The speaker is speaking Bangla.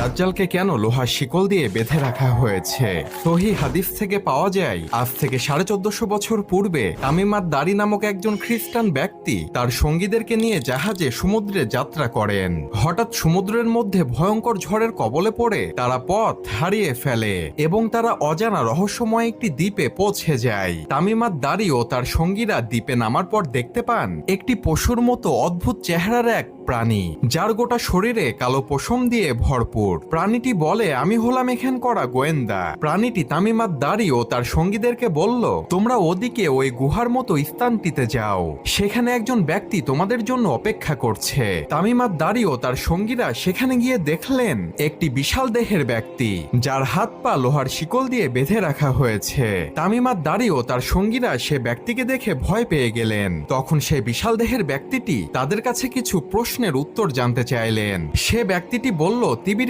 দাজ্জালকে কেন লোহার শিকল দিয়ে বেঁধে রাখা হয়েছে? সহি হাদিস থেকে পাওয়া যায়, আজ থেকে সাড়ে চোদ্দশো বছর পূর্বে তামিমাত দারি নামক একজন খ্রিস্টান ব্যক্তি তার সঙ্গীদেরকে নিয়ে জাহাজে সমুদ্রে যাত্রা করেন। হঠাৎ সমুদ্রের মধ্যে ভয়ঙ্কর ঝড়ের কবলে পড়ে তারা পথ হারিয়ে ফেলে এবং তারা অজানা রহস্যময় একটি দ্বীপে পৌঁছে যায়। তামিমাত দারি ও তার সঙ্গীরা দ্বীপে নামার পর দেখতে পান, একটি পশুর মতো অদ্ভুত চেহারার এক প্রাণী, যার গোটা শরীরে কালো পশম দিয়ে ভরপুর। প্রাণীটি বলে, আমি হলাম এখান করা গোয়েন্দা। প্রাণীটি তামিমাত দারি ও তার সঙ্গীদেরকে বলল, তোমরা ওদিকে ওই গুহার মতো স্থানটিতে যাও। সেখানে একজন ব্যক্তি তোমাদের জন্য অপেক্ষা করছে। তামিমাত দারি ও তার সঙ্গীরা সেখানে গিয়ে দেখলেন, একটি বিশাল দেহের ব্যক্তি, যার হাত পা লোহার শিকল দিয়ে বেঁধে রাখা হয়েছে। তামিমার দারি ও তার সঙ্গীরা সে ব্যক্তিকে দেখে ভয় পেয়ে গেলেন। তখন সেই বিশাল দেহের ব্যক্তিটি তাদের কাছে কিছু প্রশ্নের উত্তর জানতে চাইলেন। সে ব্যক্তিটি বলল, তিবির